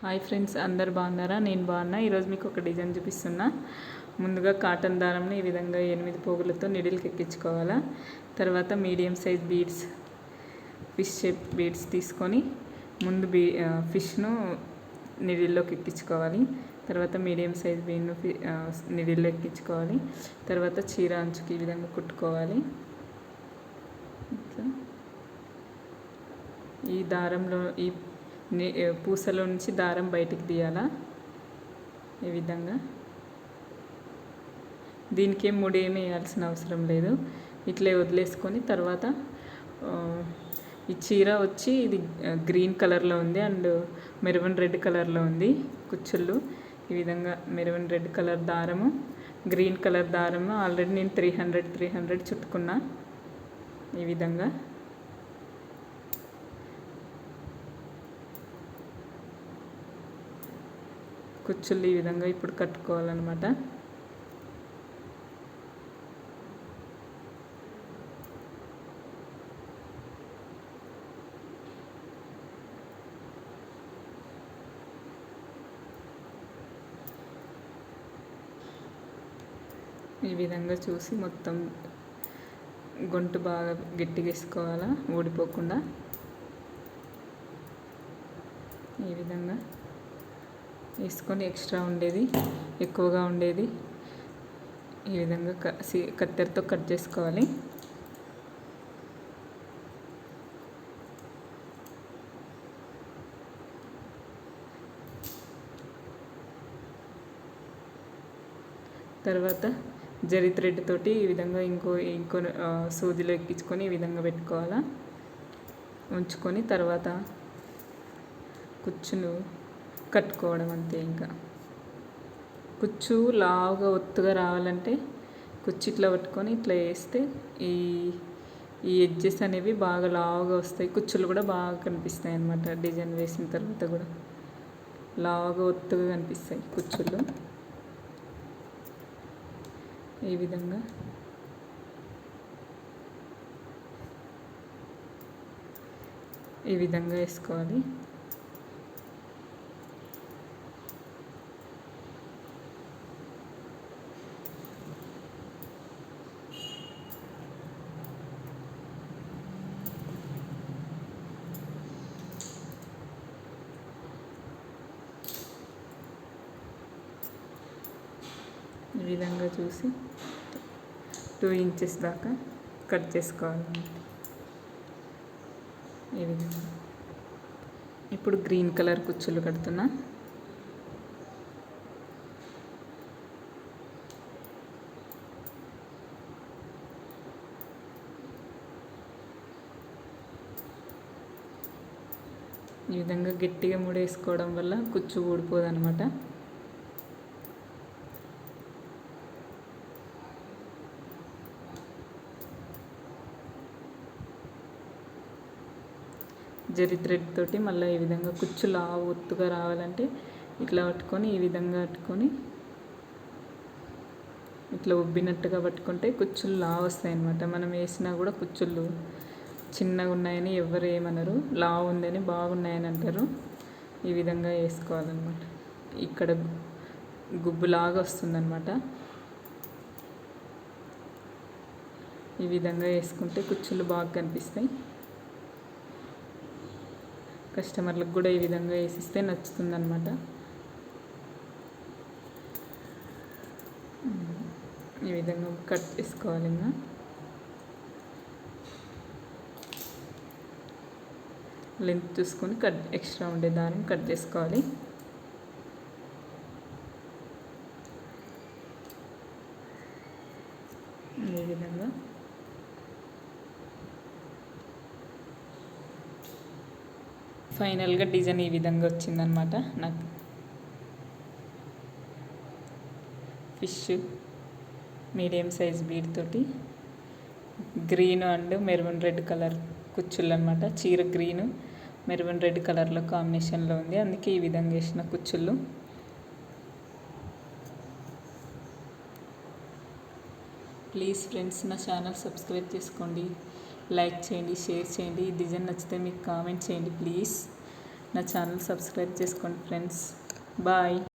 Hi friends అందరు బాగున్నారా? నేను బాగున్నా. ఈరోజు మీకు ఒక డిజైన్ చూపిస్తున్నా. ముందుగా కాటన్ దారంని ఈ విధంగా ఎనిమిది పోగులతో నిడిల్కి ఎక్కించుకోవాలా. తర్వాత medium size beads fish shape beads తీసుకొని ముందు బీ ఫిష్ను నిడిల్లోకి ఎక్కించుకోవాలి. తర్వాత మీడియం సైజ్ బీడ్ను నిడిల్లో ఎక్కించుకోవాలి. తర్వాత చీర అంచుకి ఈ విధంగా కుట్టుకోవాలి. ఇట్లా ఈ దారంలో ఈ పూసలో నుంచి దారం బయటికి తీయాలా? ఈ విధంగా. దీనికి ఏం ముడి ఏమి వేయాల్సిన అవసరం లేదు. ఇట్లే వదిలేసుకొని తర్వాత ఈ చీర వచ్చి ఇది గ్రీన్ కలర్లో ఉంది అండ్ మెరూన్ రెడ్ కలర్లో ఉంది. కుచ్చుళ్ళు. ఈ విధంగా మెరూన్ రెడ్ కలర్ దారము గ్రీన్ కలర్ దారము. ఆల్రెడీ నేను త్రీ హండ్రెడ్ త్రీ హండ్రెడ్ చుట్టుకున్నా. ఈ విధంగా. కుచ్చుళ్ళు ఈ విధంగా ఇప్పుడు కట్టుకోవాలన్నమాట. ఈ విధంగా చూసి మొత్తం గొంతు బాగా గట్టిగా వేసుకోవాలా ఊడిపోకుండా? ఈ విధంగా. వేసుకొని ఎక్స్ట్రా ఉండేది ఎక్కువగా ఉండేది. ఈ విధంగా కత్తెరతో కట్ చేసుకోవాలి. తర్వాత జరి థ్రెడ్ తోటి ఈ విధంగా ఇంకో ఇంకో సూదిలో ఎక్కించుకొని ఈ విధంగా పెట్టుకోవాలా. ఉంచుకొని తర్వాత కుచ్చును కట్టుకోవడం అంతే ఇంకా. కుచ్చు లావుగా ఒత్తుగా రావాలంటే కుచ్చు ఇట్లా పట్టుకొని ఇట్లా వేస్తే ఈ ఈ ఎడ్జెస్ అనేవి బాగా లావుగా వస్తాయి. కుచ్చులు కూడా బాగా కనిపిస్తాయి అన్నమాట. డిజైన్ వేసిన తర్వాత కూడా లావుగా ఒత్తుగా కనిపిస్తాయి కుచ్చులు. ఈ విధంగా. ఈ విధంగా వేసుకోవాలి. విధంగా చూసి టూ ఇంచెస్ దాకా కట్ చేసుకోవాలి ఈ విధంగా. ఇప్పుడు గ్రీన్ కలర్ కుచ్చులు కడుతున్నా. ఈ విధంగా గట్టిగా ముడేసుకోవడం వల్ల కుచ్చు ఊడిపోదు అనమాట జరి థ్రెడ్ తోటి మళ్ళీ ఈ విధంగా కుచ్చు లావు ఒత్తుగా రావాలంటే ఇట్లా పట్టుకొని ఈ విధంగా పట్టుకొని ఇట్లా ఉబ్బినట్టుగా పట్టుకుంటే కుచ్చులు లావు వస్తాయి అన్నమాట మనం వేసినా కూడా కుచ్చులు చిన్నగా ఉన్నాయని ఎవరు ఏమనరు. లావు ఉందని బాగున్నాయని అంటారు. ఈ విధంగా వేసుకోవాలన్నమాట. ఇక్కడ గుబ్బులాగా వస్తుందన్నమాట. ఈ విధంగా వేసుకుంటే కుచ్చులు బాగా కనిపిస్తాయి. కస్టమర్లకు కూడా ఈ విధంగా వేసిస్తే నచ్చుతుందన్నమాట. ఈ విధంగా కట్ చేసుకోవాలి ఇంకా. లెంత్ చూసుకొని కట్ ఎక్స్ట్రా ఉండే దారం కట్ చేసుకోవాలి ఈ విధంగా ఫైనల్గా డిజైన్ ఈ విధంగా వచ్చిందనమాట నాకు ఫిష్ మీడియం సైజ్ బీడ్ తోటి green and maroon red colour కుచ్చులు అనమాట చీర గ్రీన్ మెరూన్ రెడ్ కలర్లో కాంబినేషన్లో ఉంది. అందుకే ఈ విధంగా వేసిన కుచ్చుళ్ళు ప్లీజ్ ఫ్రెండ్స్ నా ఛానల్ సబ్స్క్రైబ్ చేసుకోండి. లైక్ చేయండి షేర్ చేయండి. ఈ డిజైన్ నచ్చితే మీకు కామెంట్ చేయండి ప్లీజ్. నా ఛానల్ సబ్స్క్రైబ్ చేసుకోండి ఫ్రెండ్స్. బాయ్.